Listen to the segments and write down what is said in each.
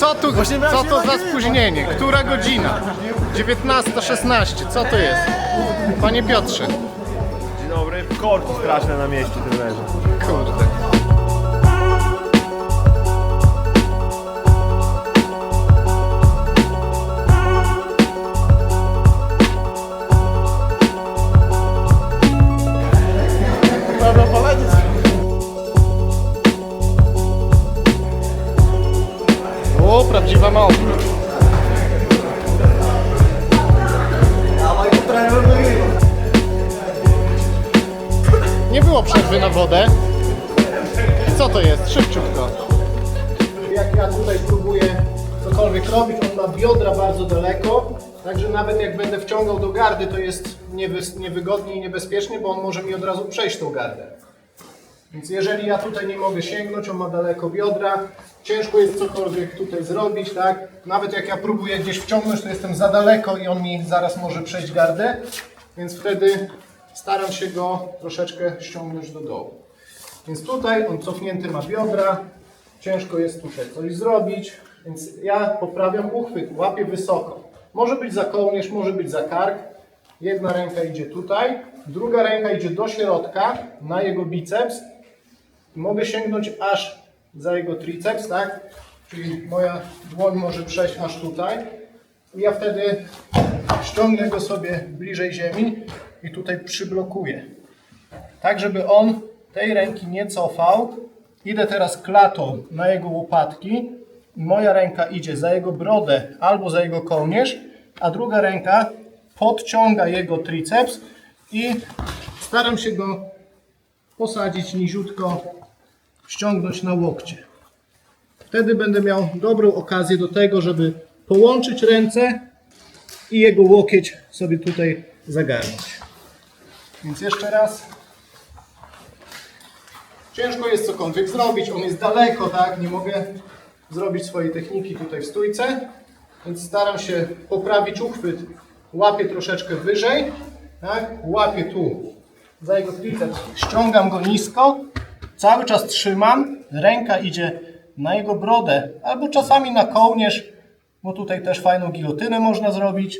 Co tu, co to za spóźnienie? Która godzina? 19.16, co to jest? Panie Piotrze, Dzień dobry. Korki straszne na mieście trenerze. kurde. Prawdziwa moc. Nie było przerwy na wodę. Co to jest? Szybciutko. Jak ja tutaj próbuję cokolwiek robić, on ma biodra bardzo daleko, także nawet jak będę wciągał do gardy, to jest niewy- niewygodnie i niebezpiecznie, bo on może mi od razu przejść tą gardę. Więc jeżeli ja tutaj nie mogę sięgnąć, on ma daleko biodra, ciężko jest cokolwiek tutaj zrobić, tak? Nawet jak ja próbuję gdzieś wciągnąć, to jestem za daleko i on mi zaraz może przejść gardę, więc wtedy staram się go troszeczkę ściągnąć do dołu. Więc tutaj on cofnięty ma biodra, ciężko jest tutaj coś zrobić, więc ja poprawiam uchwyt, łapię wysoko. Może być za kołnierz, może być za kark. Jedna ręka idzie tutaj, druga ręka idzie do środka, na jego biceps. Mogę sięgnąć aż za jego triceps, tak? Czyli moja dłoń może przejść aż tutaj. I ja wtedy ściągnę go sobie bliżej ziemi i tutaj przyblokuję. Tak, żeby on tej ręki nie cofał. Idę teraz klatą na jego łopatki. Moja ręka idzie za jego brodę albo za jego kołnierz, a druga ręka podciąga jego triceps i staram się go posadzić niziutko, ściągnąć na łokcie. Wtedy będę miał dobrą okazję do tego, żeby połączyć ręce i jego łokieć sobie tutaj zagarnąć. Więc jeszcze raz. Ciężko jest cokolwiek zrobić, on jest daleko, tak? Nie mogę zrobić swojej techniki tutaj w stójce, więc staram się poprawić uchwyt. Łapię troszeczkę wyżej, tak? Łapię tu za jego triceps, ściągam go nisko, cały czas trzymam, ręka idzie na jego brodę, albo czasami na kołnierz, bo tutaj też fajną gilotynę można zrobić,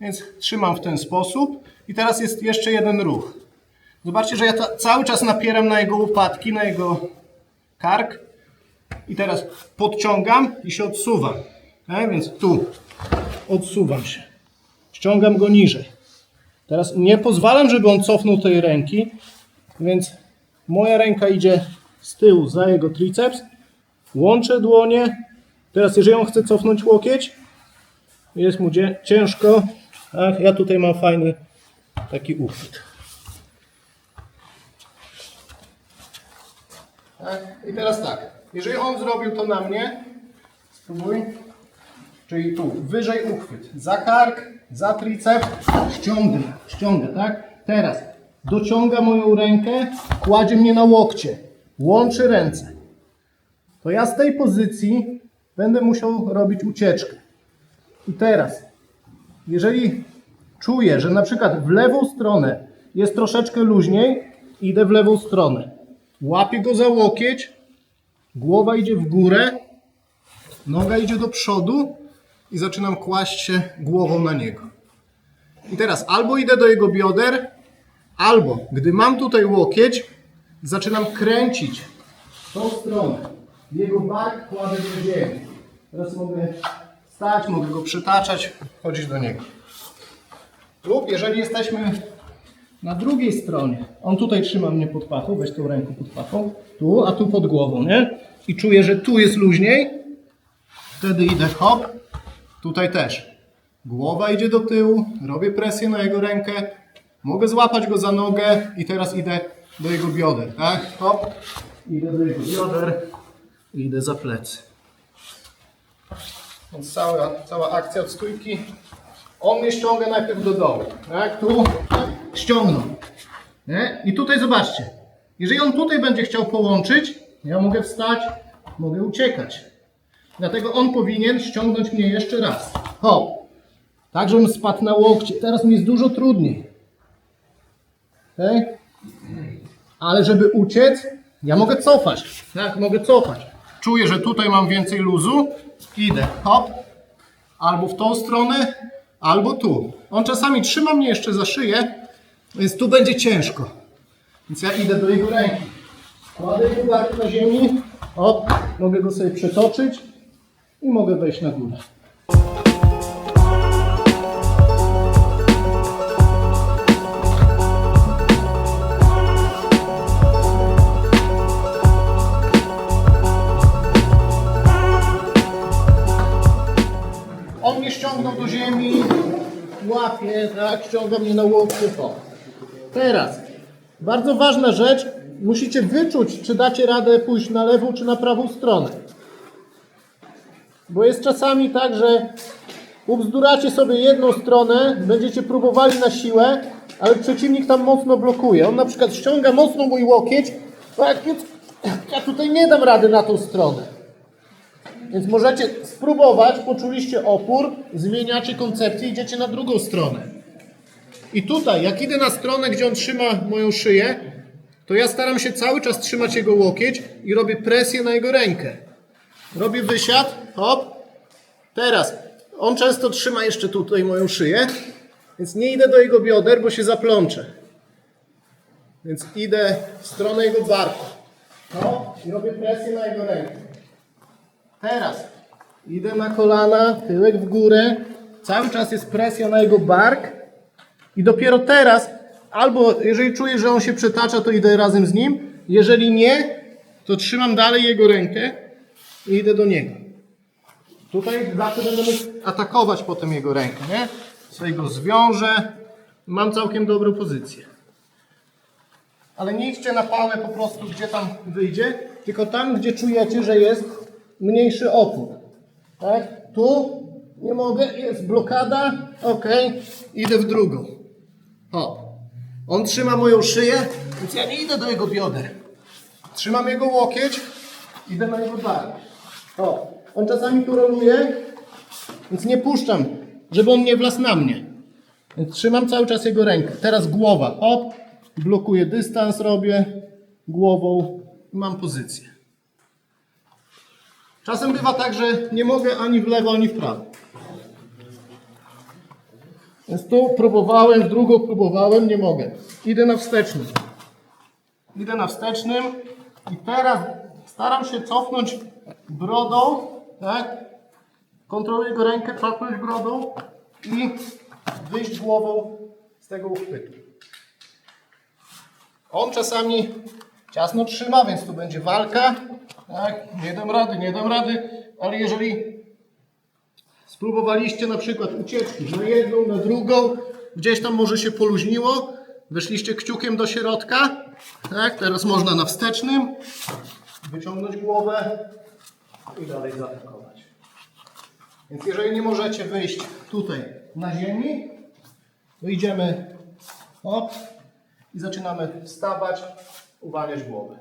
więc trzymam w ten sposób. I teraz jest jeszcze jeden ruch. Zobaczcie, że ja cały czas napieram na jego łopatki, na jego kark. I teraz podciągam i się odsuwam. Tak? Więc tu odsuwam się. Ściągam go niżej. Teraz nie pozwalam, żeby on cofnął tej ręki, więc moja ręka idzie z tyłu za jego triceps. Łączę dłonie. Teraz jeżeli on chce cofnąć łokieć, jest mu ciężko. Tak? Ja tutaj mam fajny taki uchwyt. Tak? I teraz tak, jeżeli on zrobił to na mnie, spróbuj, czyli tu, wyżej uchwyt, za kark, za triceps, ściągnę, ściągnę, tak? Teraz dociąga moją rękę, kładzie mnie na łokcie, łączy ręce. To ja z tej pozycji będę musiał robić ucieczkę. I teraz, jeżeli czuję, że na przykład w lewą stronę jest troszeczkę luźniej, idę w lewą stronę. Łapię go za łokieć, głowa idzie w górę, noga idzie do przodu i zaczynam kłaść się głową na niego. I teraz albo idę do jego bioder, albo gdy mam tutaj łokieć, zaczynam kręcić tą stronę. Jego bark kładę do ziemi. Teraz mogę stać, mogę go przytaczać, chodzić do niego. Lub jeżeli jesteśmy na drugiej stronie, on tutaj trzyma mnie pod pachą, weź tą ręką pod pachą, tu, a tu pod głową, nie? I czuję, że tu jest luźniej, wtedy idę hop, tutaj też. Głowa idzie do tyłu, robię presję na jego rękę, mogę złapać go za nogę i teraz idę do jego bioder, tak? Hop, idę do jego bioder idę za plecy. Więc cała, cała akcja od stójki. On mnie ściąga najpierw do dołu. Tak? Tu ściągnął. Nie? I tutaj zobaczcie. Jeżeli on tutaj będzie chciał połączyć, ja mogę wstać, mogę uciekać. Dlatego on powinien ściągnąć mnie jeszcze raz. Hop. Tak, żebym spadł na łokcie. Teraz mi jest dużo trudniej. Okay? Ale żeby uciec, ja mogę cofać. Tak, mogę cofać. czuję, że tutaj mam więcej luzu, idę, hop, albo w tą stronę, albo tu. On czasami trzyma mnie jeszcze za szyję, więc tu będzie ciężko. Więc ja idę do jego ręki. Kładę bark na ziemi, hop, mogę go sobie przetoczyć i mogę wejść na górę. On mnie ściągnął do ziemi, łapie, tak, ściąga mnie na łokcie, to. Teraz, bardzo ważna rzecz, musicie wyczuć, czy dacie radę pójść na lewą, czy na prawą stronę. Bo jest czasami tak, że ubzduracie sobie jedną stronę, będziecie próbowali na siłę, ale przeciwnik tam mocno blokuje. On na przykład ściąga mocno mój łokieć, tak, więc ja tutaj nie dam rady na tą stronę. Więc możecie spróbować, poczuliście opór, zmieniacie koncepcję, idziecie na drugą stronę. I tutaj, jak idę na stronę, gdzie on trzyma moją szyję, to ja staram się cały czas trzymać jego łokieć i robię presję na jego rękę. Robię wysiad, hop. Teraz, on często trzyma jeszcze tutaj moją szyję, więc nie idę do jego bioder, bo się zaplączę. Więc idę w stronę jego barku. Hop, i robię presję na jego rękę. Teraz idę na kolana, tyłek w górę. Cały czas jest presja na jego bark. I dopiero teraz, albo jeżeli czuję, że on się przetacza, to idę razem z nim. Jeżeli nie, to trzymam dalej jego rękę i idę do niego. Tutaj zawsze mógł atakować potem jego rękę, nie? Sobie go zwiążę. Mam całkiem dobrą pozycję. Ale nie idźcie na pałę po prostu, gdzie tam wyjdzie, tylko tam, gdzie czujecie, że jest mniejszy opór. Tak? Tu nie mogę, jest blokada, ok, idę w drugą. Hop. On trzyma moją szyję, więc ja nie idę do jego bioder. Trzymam jego łokieć, idę na jego bark. O, on czasami tu roluje, więc nie puszczam, żeby on nie wlazł na mnie. Więc trzymam cały czas jego rękę. Teraz głowa, hop, blokuję dystans, robię głową i mam pozycję. Czasem bywa tak, że nie mogę ani w lewo, ani w prawo. Więc tu próbowałem, w drugą próbowałem, nie mogę. Idę na wstecznym. Idę na wstecznym i teraz staram się cofnąć brodą, tak? Kontroluję jego rękę, cofnąć brodą i wyjść głową z tego uchwytu. On czasami ciasno trzyma, więc tu będzie walka. Tak, nie dam rady, nie dam rady, ale jeżeli spróbowaliście na przykład ucieczki na jedną, na drugą, gdzieś tam może się poluźniło, weszliście kciukiem do środka, tak, teraz można na wstecznym wyciągnąć głowę i dalej zaatakować. Więc jeżeli nie możecie wyjść tutaj na ziemi, to idziemy hop i zaczynamy wstawać, uwalniać głowę.